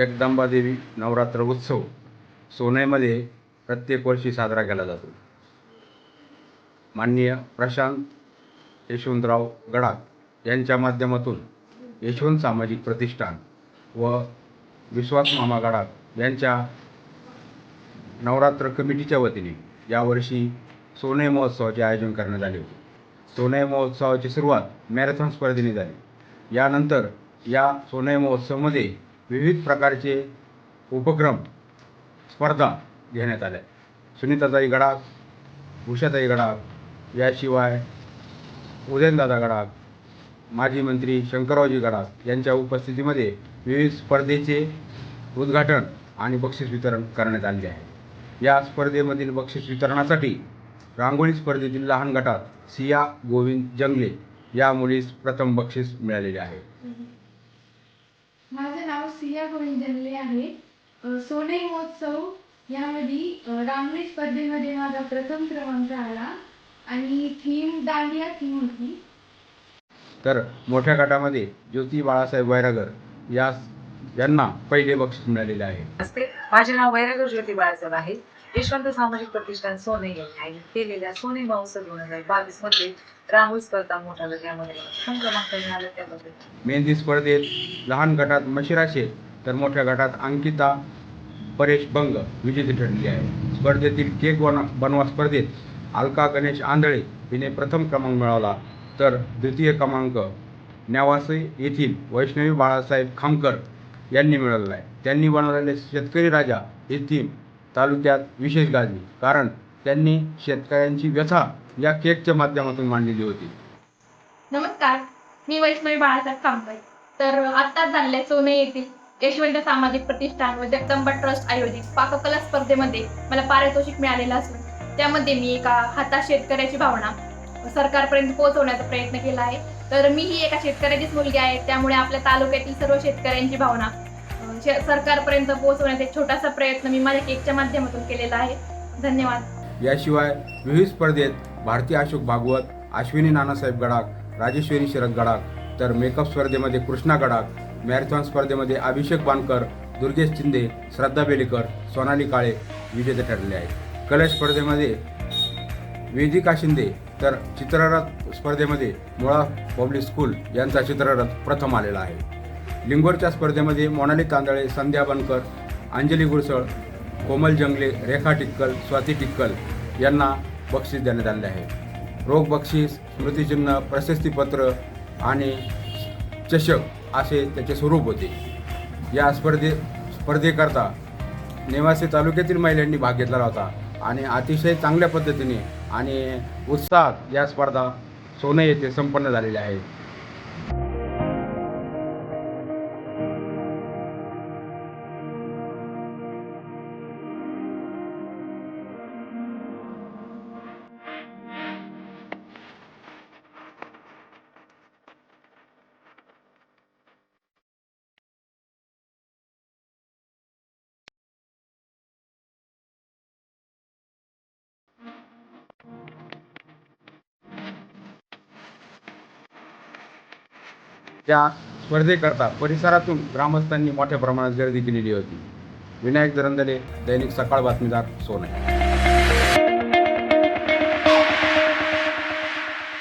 जगदंबादेवी नवरात्र उत्सव सोनईमध्ये प्रत्येक वर्षी साजरा केला जातो. माननीय प्रशांत यशवंतराव गडाख यांच्या माध्यमातून यशवंत सामाजिक प्रतिष्ठान व विश्वास मामा गडाख यांच्या नवरात्र कमिटीच्या वतीने यावर्षी सोने महोत्सवाचे आयोजन करण्यात आले होते. सोने महोत्सवाची सुरुवात मॅरेथॉन स्पर्धेने झाली. यानंतर या सोने महोत्सवामध्ये विविध प्रकारचे उपक्रम स्पर्धा घेण्यात आल्या. सुनीताताई गडाख उषाताई गडाख याशिवाय उदयनदादा गडाख माजी मंत्री शंकररावजी गडाख यांच्या उपस्थितीमध्ये विविध स्पर्धेचे उद्घाटन आणि बक्षीस वितरण करण्यात आले आहे. या स्पर्धेमधील बक्षीस वितरणासाठी रांगोळी स्पर्धेतील लहान गटात सिया गोविंद जंगले या मुलीस प्रथम बक्षीस मिळालेले आहे. माझं नाव सिया गोविंद जंगले आहे. सोने महोत्सव यामध्ये रांगोळी स्पर्धेमध्ये माझा प्रथम क्रमांक आला आणि थीम दांडिया थीम होती. तर मोठ्या गटामध्ये ज्योती बाळासाहेब वैरागर या यांना पहिले बक्षीस मिळालेले आहे. असते माझे नाव वैरागर ज्योती बाळासाहेब आहे. यशवंत सामाजिक प्रतिष्ठान सोने यांनी आयोजित केलेल्या सोने महोत्सव दोन हजार बावीसमध्ये रांगोळी स्पर्धा मोठ्या गटामध्ये प्रथम क्रमांक मिळाला त्याबद्दल. मेहंदी स्पर्धेत लहान गटात मशिरा शेख तर मोठ्या गटात अंकिता परेश बंग विजेती ठरली आहे. स्पर्धेतील केक बन बनवा स्पर्धेत अलका गणेश आंधळे हिने प्रथम क्रमांक मिळवला. तर द्वितीय क्रमांक न्यावासे येथील वैष्णवी बाळासाहेब खामकर यांनी मिळवला आहे. त्यांनी बनवलेले शेतकरी राजा येथील तालुक्यात विशेष गाजली. कारण त्यांनी शेतकऱ्यांची व्यथा या केकच्या माध्यमातून मांडलेली होती. नमस्कार. मी वैष्णवी बाळासाहेब कांबळे. तर आत्ताच झालेल्या सोने येथील यशवंत सामाजिक प्रतिष्ठान व जगदंबा ट्रस्ट आयोजित पाककला स्पर्धेमध्ये मला पारितोषिक मिळालेलं असून त्यामध्ये मी एका हातात शेतकऱ्याची भावना सरकारपर्यंत पोहोचवण्याचा प्रयत्न केला आहे. तर मी ही एका शेतकऱ्याचीच मुलगी आहे. त्यामुळे आपल्या तालुक्यातील सर्व शेतकऱ्यांची भावना सरकारपर्यंत पोहोचवण्याचा एक छोटासा प्रयत्न मी माझ्या केकच्या माध्यमातून केलेला आहे. धन्यवाद. याशिवाय विविध स्पर्धेत भारती अशोक भागवत अश्विनी नानासाहेब गडाख राजेश्वरी शरद गडाख तर मेकअप स्पर्धेमध्ये कृष्णा गडाख मॅरेथॉन स्पर्धेमध्ये अभिषेक बानकर दुर्गेश शिंदे श्रद्धा बेलेकर सोनाली काळे विजेते ठरले आहेत. कलश स्पर्धेमध्ये वेदिका शिंदे तर चित्ररथ स्पर्धेमध्ये मुळा पब्लिक स्कूल यांचा चित्ररथ प्रथम आलेला आहे. लिंगोरच्या स्पर्धेमध्ये मोनाली तांदळे संध्या बनकर अंजली गुरसळ कोमल जंगले रेखा टिक्कल स्वाती टिक्कल यांना बक्षीस देण्यात आले आहे. रोख बक्षीस स्मृतिचिन्ह प्रशस्तीपत्र आणि चषक असे त्याचे स्वरूप होते. या स्पर्धे स्पर्धेकरता नेवासे तालुक्यातील महिलांनी भाग घेतला होता आणि अतिशय चांगल्या पद्धतीने आणि उत्साहात या स्पर्धा सोने येथे संपन्न झालेल्या आहेत. त्या स्पर्धेकरता परिसरातून ग्रामस्थांनी मोठ्या प्रमाणात गर्दी केलेली होती. विनायक जरंदले दैनिक सकाळ बातमीदार सोने